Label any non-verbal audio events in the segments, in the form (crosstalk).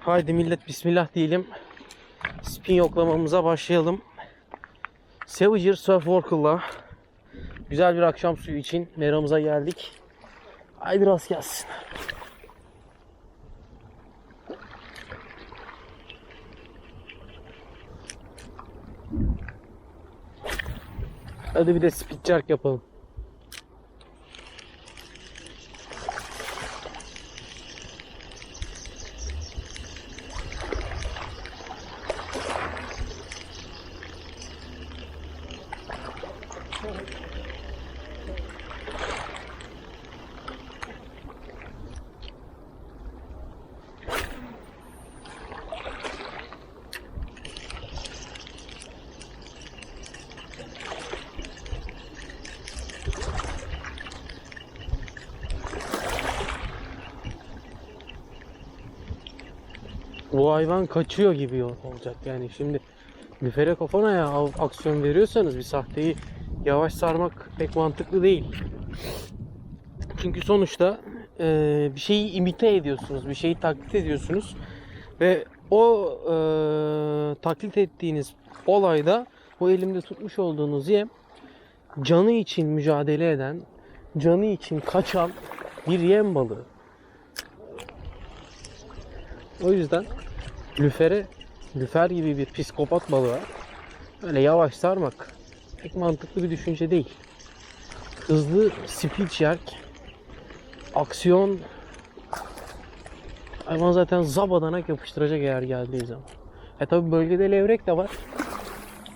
Haydi millet bismillah diyelim. Spin yoklamamıza başlayalım. Savager Surf Work'la güzel bir akşam suyu için meramıza geldik. Haydi rast gelsin. Hadi bir de speed jerk yapalım. Bu hayvan kaçıyor gibi olacak yani şimdi lüfere kafana ya aksiyon veriyorsanız bir sahteyi yavaş sarmak pek mantıklı değil. Çünkü sonuçta eee, bir şeyi imite ediyorsunuz, bir şeyi taklit ediyorsunuz ve o eee, taklit ettiğiniz olayda bu elimde tutmuş olduğunuz yem canı için mücadele eden, canı için kaçan bir yem balığı. O yüzden lüfere, lüfer gibi bir psikopat balığa öyle yavaş sarmak pek mantıklı bir düşünce değil. Hızlı speed jerk, aksiyon hayvan zaten zabadanak yapıştıracak eğer geldiği zaman. E tabi bölgede levrek de var.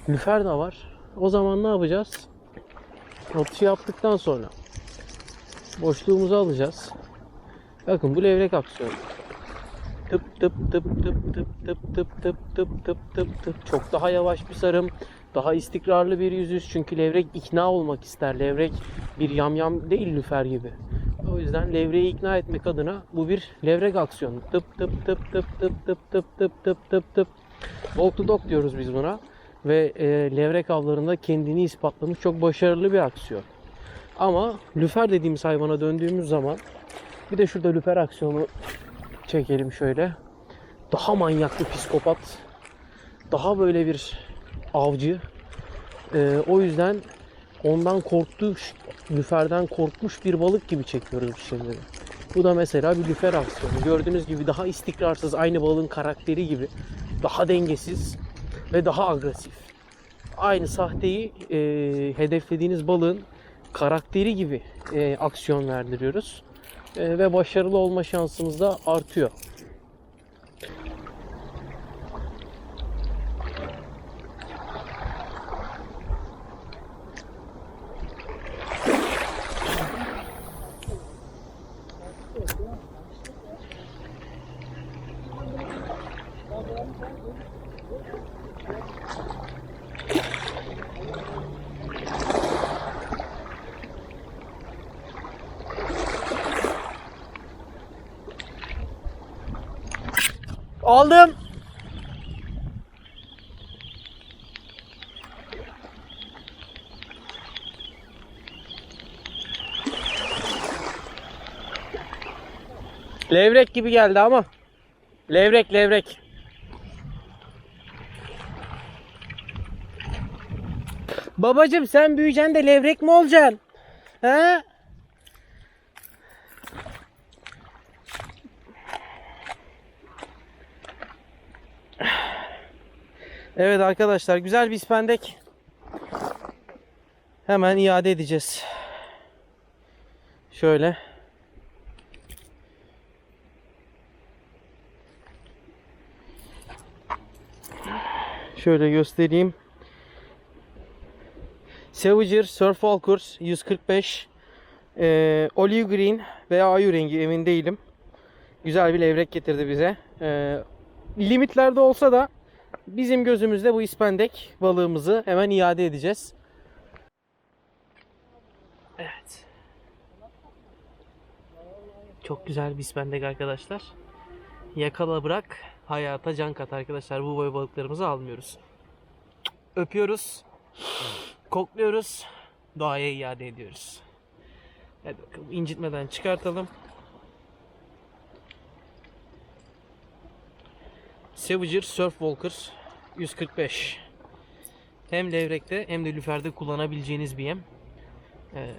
Lüfer de var. O zaman ne yapacağız? Atışı yaptıktan sonra boşluğumuzu alacağız. Bakın bu levrek aksiyonu tıp tıp tıp tıp tıp tıp tıp tıp tıp tıp tıp tıp çok daha yavaş bir sarım daha istikrarlı bir yüzüş çünkü levrek ikna olmak ister levrek bir yamyam değil lüfer gibi o yüzden levreyi ikna etmek adına bu bir levrek aksiyonu tıp tıp tıp tıp tıp tıp tıp tıp tıp tıp tıp walk to dog diyoruz biz buna ve e, levrek avlarında kendini ispatlamış çok başarılı bir aksiyon ama lüfer dediğimiz hayvana döndüğümüz zaman bir de şurada lüfer aksiyonu çekelim şöyle. Daha manyaklı psikopat. Daha böyle bir avcı. Ee, o yüzden ondan korktuğu, lüferden korkmuş bir balık gibi çekiyoruz şimdi. Bu da mesela bir lüfer aksiyonu. Gördüğünüz gibi daha istikrarsız, aynı balığın karakteri gibi. Daha dengesiz ve daha agresif. Aynı sahteyi e, hedeflediğiniz balığın karakteri gibi e, aksiyon verdiriyoruz. E, ve başarılı olma şansımız da artıyor. Aldım. Levrek gibi geldi ama. Levrek levrek. Babacım sen büyüyeceksin de levrek mi olacaksın? He? Evet arkadaşlar güzel bir ispendek. Hemen iade edeceğiz. Şöyle. Şöyle göstereyim. Savager Surf Walkers 145 ee, Olive Green veya ayu rengi emin değilim. Güzel bir levrek getirdi bize. Ee, limitlerde olsa da Bizim gözümüzde bu ispendek balığımızı hemen iade edeceğiz. Evet. Çok güzel bir ispendek arkadaşlar. Yakala bırak, hayata can kat arkadaşlar. Bu boy balıklarımızı almıyoruz. Öpüyoruz. Kokluyoruz. Doğaya iade ediyoruz. Hadi bakalım incitmeden çıkartalım. Savager Surf Walker 145. Hem levrekte hem de lüferde kullanabileceğiniz bir yem. Ee,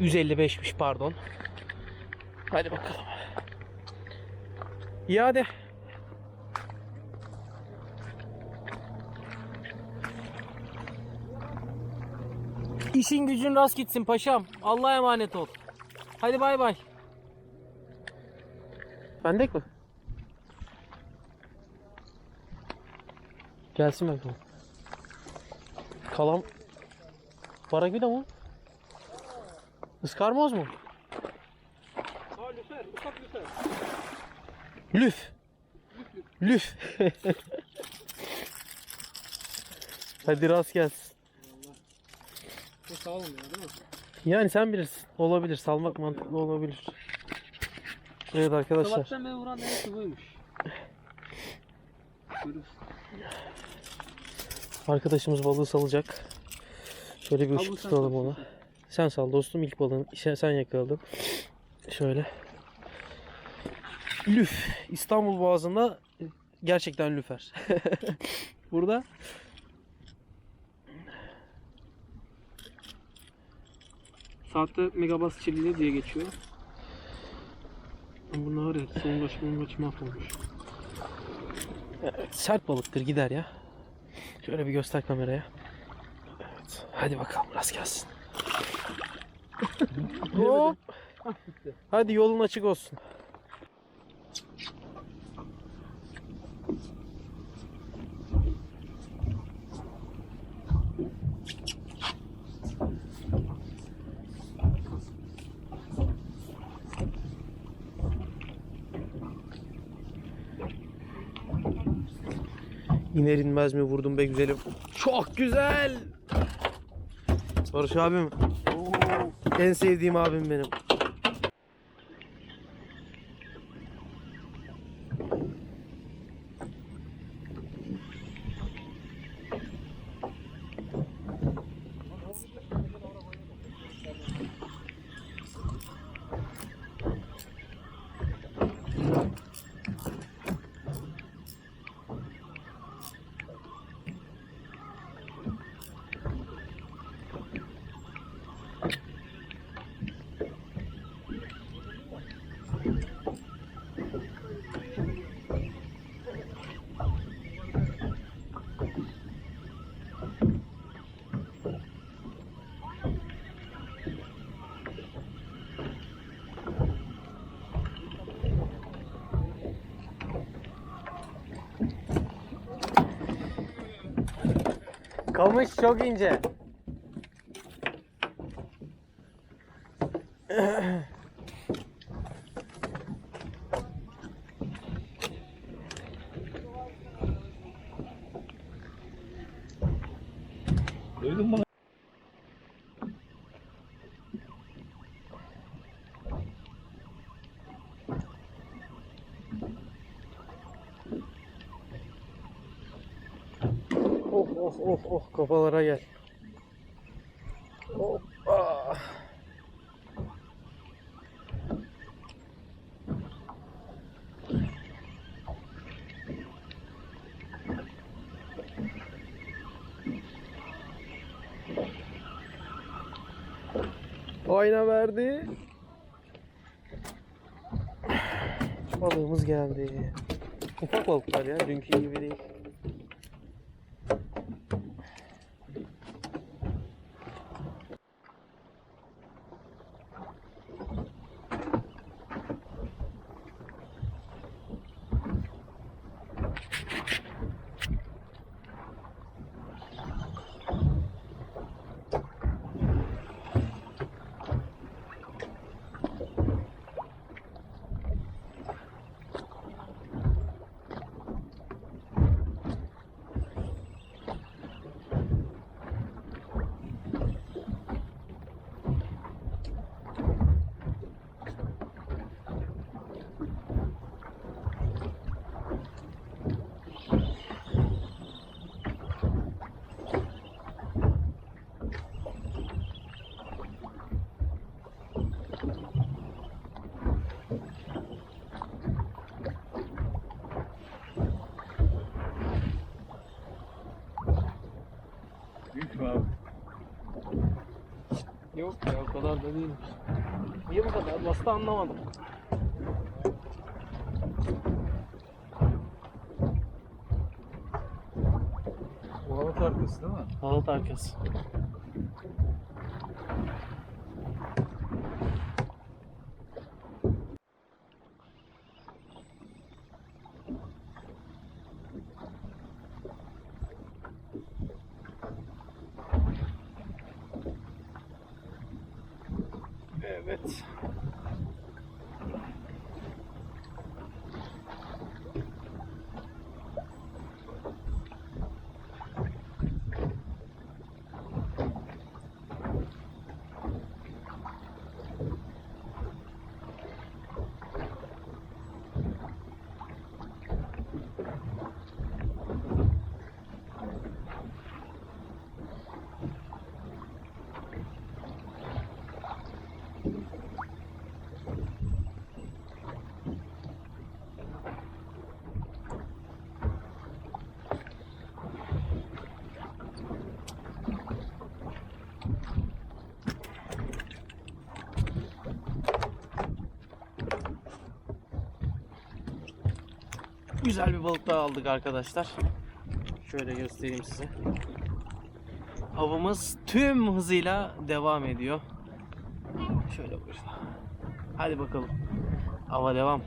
155'miş pardon. Hadi bakalım. İade. İşin gücün rast gitsin paşam. Allah'a emanet ol. Hadi bay bay. Bendek mi? Gelsin bakalım. Kalam Baragüda mı? Iskarmoz mu? Ha lüfer, ufak lüfer. Lüf. Lüf. (laughs) Hadi rast gelsin. Bu sağlamıyor değil mi? Yani sen bilirsin. Olabilir. Salmak mantıklı olabilir. Evet arkadaşlar. Sabahtan beri vuran en buymuş. Görürüz. (laughs) Arkadaşımız balığı salacak. Şöyle bir ışık tutalım ona. sen. Sal dostum ilk balığını. Sen, sen yakaladın. Şöyle. Lüf. İstanbul Boğazı'nda gerçekten lüfer. (laughs) Burada Saatte megabas çilili diye geçiyor. Bunlar evet, songaç mongaç mahvolmuş. sert balıktır gider ya. Şöyle bir göster kameraya. Evet. Hadi bakalım rast gelsin. Hop. Hadi yolun açık olsun. İner inmez mi vurdum be güzelim. Çok güzel. Barış abim. En sevdiğim abim benim. Kamış çok ince. Duydun mu? Oh oh oh kafalara gel. Hoppa. Ayna verdi. Balığımız geldi. Ufak balıklar ya, dünkü gibi değil. Yok ya o kadar da değilmiş. Niye bu kadar bastı anlamadım. Bu halat arkası değil mi? Halat arkası. Evet. Güzel bir balık daha aldık arkadaşlar. Şöyle göstereyim size. Avımız tüm hızıyla devam ediyor. Şöyle buyurun. Hadi bakalım. Ava devam.